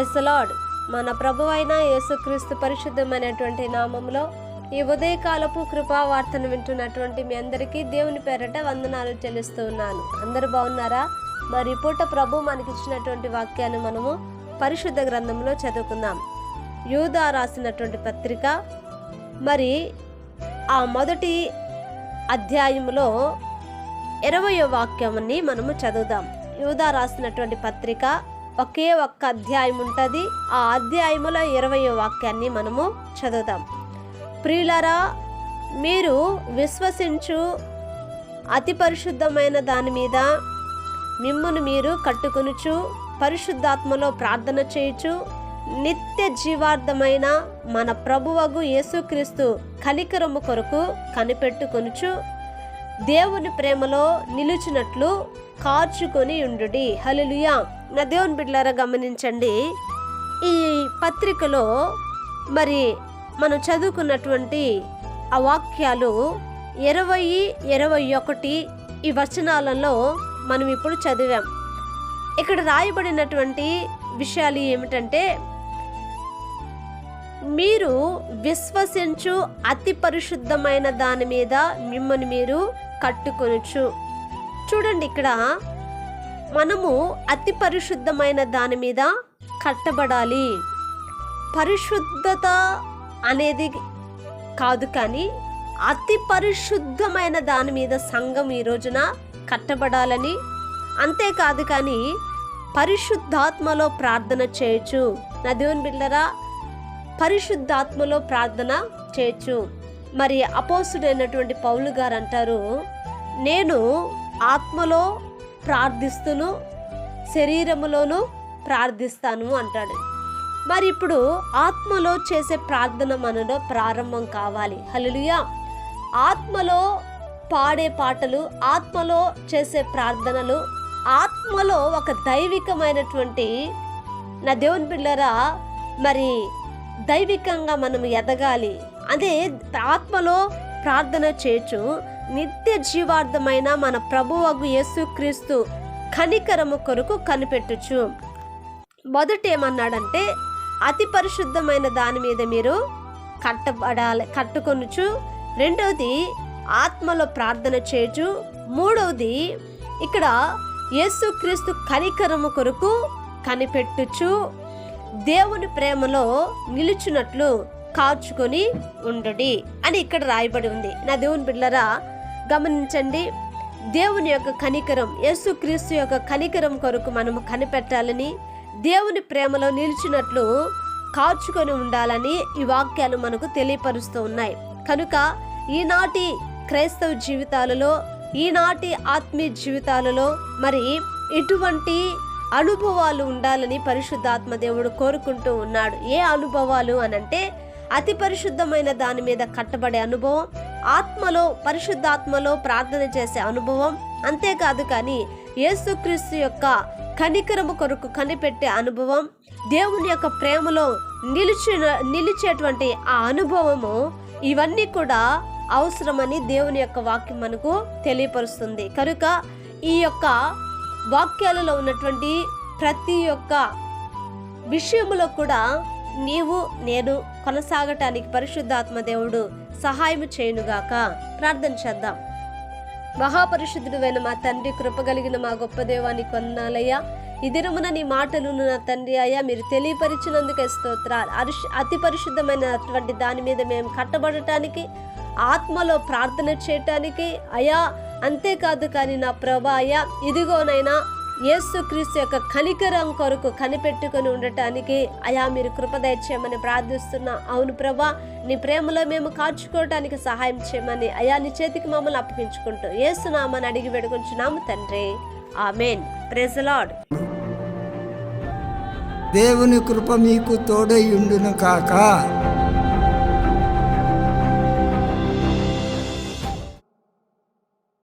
Lord మన ప్రభు అయిన యేసుక్రీస్తు పరిశుద్ధమైనటువంటి నామంలో ఈ ఉదయకాలపు కృపావార్తను వింటున్నటువంటి మీ అందరికీ దేవుని పేరట వందనాలు చెల్లిస్తూ ఉన్నాను. అందరు బాగున్నారా? మరి పూట ప్రభు మనకిచ్చినటువంటి వాక్యాన్ని మనము పరిశుద్ధ గ్రంథంలో చదువుకుందాం. యూదా రాసినటువంటి పత్రిక. మరి ఆ మొదటి అధ్యాయంలో ఇరవయో వాక్యాన్ని మనము చదువుదాం. యూదా రాసినటువంటి పత్రిక ఒకే ఒక్క అధ్యాయం ఉంటుంది. ఆ అధ్యాయములో ఇరవై వాక్యాన్ని మనము చదువుతాం. ప్రియులరా మీరు విశ్వసించు అతి పరిశుద్ధమైన దాని మీద మిమ్మును మీరు కట్టుకొనుచు పరిశుద్ధాత్మలో ప్రార్థన చేయుచు నిత్య జీవార్థమైన మన ప్రభువగు యేసుక్రీస్తు కలికరము కొరకు కనిపెట్టుకొనుచు దేవుని ప్రేమలో నిలిచినట్లు కార్చుకొని ఉండుడి. హల్లెలూయా. నా దేవుని బిడ్డలారా గమనించండి. ఈ పత్రికలో మరి మనం చదువుకున్నటువంటి ఆ వాక్యాలు ఇరవై ఇరవై ఒకటి ఈ వచనాలలో మనం ఇప్పుడు చదివాం. ఇక్కడ రాయబడినటువంటి విషయాలు ఏమిటంటే మీరు విశ్వసించు అతి పరిశుద్ధమైన దాని మీద మిమ్మల్ని మీరు కట్టుకొనొచ్చు చూడండి ఇక్కడ మనము అతి పరిశుద్ధమైన దాని మీద కట్టబడాలి. పరిశుద్ధత అనేది కాదు కానీ అతి పరిశుద్ధమైన దాని మీద సంఘం ఈ రోజున కట్టబడాలని అంతేకాదు కానీ పరిశుద్ధాత్మలో ప్రార్థన చేయొచ్చు. నా దేవుని బిళ్ళరా పరిశుద్ధాత్మలో ప్రార్థన చేయొచ్చు. మరి అపోసుడైనటువంటి పౌలు గారు అంటారు నేను ఆత్మలో ప్రార్థిస్తును శరీరములోను ప్రార్థిస్తాను అంటాడు. మరి ఇప్పుడు ఆత్మలో చేసే ప్రార్థన మనలో ప్రారంభం కావాలి. హల్లెలూయా. ఆత్మలో పాడే పాటలు ఆత్మలో చేసే ప్రార్థనలు ఆత్మలో ఒక దైవికమైనటువంటి నా దేవుని బిళ్ళరా మరి దైవికంగా మనం ఎదగాలి. అదే ఆత్మలో ప్రార్థన చేయొచ్చు. నిత్య జీవార్థమైన మన ప్రభువగు యేసుక్రీస్తు కనికరము కొరకు కనిపెట్టుచు. మొదట ఏమన్నాడంటే అతి పరిశుద్ధమైన దాని మీద మీరు కట్టబడాలి కట్టుకొనుచు. రెండవది ఆత్మలో ప్రార్థన చేయచు. మూడవది ఇక్కడ యేసుక్రీస్తు కనికరము కొరకు కనిపెట్టుచు. దేవుని ప్రేమలో నిలుచున్నట్లు కాచుకొని ఉండడి అని ఇక్కడ రాయబడి ఉంది. నా దేవుని బిడ్డలరా గమనించండి. దేవుని యొక్క కనికరం యేసుక్రీస్తు యొక్క కనికరం కొరకు మనము కనిపెట్టాలని దేవుని ప్రేమలో నిలిచినట్లు కాచుకొని ఉండాలని ఈ వాక్యాలు మనకు తెలియపరుస్తూ ఉన్నాయి. కనుక ఈనాటి క్రైస్తవ జీవితాలలో ఈనాటి ఆత్మీయ జీవితాలలో మరి ఎటువంటి అనుభవాలు ఉండాలని పరిశుద్ధాత్మ దేవుడు కోరుకుంటూ ఉన్నాడు. ఏ అనుభవాలు అనంటే అతి పరిశుద్ధమైన దాని మీద కట్టబడే అనుభవం ఆత్మలో పరిశుద్ధాత్మలో ప్రార్థన చేసే అనుభవం. అంతేకాదు కానీ యేసుక్రీస్తు యొక్క కనికరము కొరకు కనిపెట్టే అనుభవం దేవుని యొక్క ప్రేమలో నిలిచి నిలిచేటువంటి ఆ అనుభవము ఇవన్నీ కూడా అవసరమని దేవుని యొక్క వాక్యం మనకు తెలియపరుస్తుంది. కనుక ఈ యొక్క వాక్యాలలో ఉన్నటువంటి ప్రతి ఒక్క విషయంలో కూడా నీవు నేను కొనసాగటానికి పరిశుద్ధాత్మ దేవుడు సహాయం చేయునుగాక ప్రార్థన చేద్దాం. మహాపరిశుద్ధుడువైన మా తండ్రి కృపగలిగిన మా గొప్ప దేవాన్ని కొన్నాలయ్యా. ఇదిరమున నీ మాటలు నా తండ్రి అయ్యా మీరు తెలియపరిచినందుకే స్తోత్రాలు. అరిష్ అతి పరిశుద్ధమైనటువంటి దాని మీద మేము కట్టబడటానికి ఆత్మలో ప్రార్థన చేయటానికి అయా అంతేకాదు కానీ నా ప్రభా అయ్యా ఇదిగోనైనా యేసుక్రీస్తు యొక్క కనికరం కొరకు కనిపెట్టుకొని ఉండటానికి అయా మీరు కృపదయ చేయమని ప్రార్థిస్తున్నా. అవును ప్రభా నీ ప్రేమలో మేము కాచుకోవటానికి సహాయం చేయమని అయా నీ చేతికి మమ్మల్ని అప్పగించుకుంటూ ఏసునామని అడిగి వేడుకొంచున్నాము తండ్రి. ఆమెన్. Praise lord. దేవుని కృప మీకు తోడై ఉండును కాక.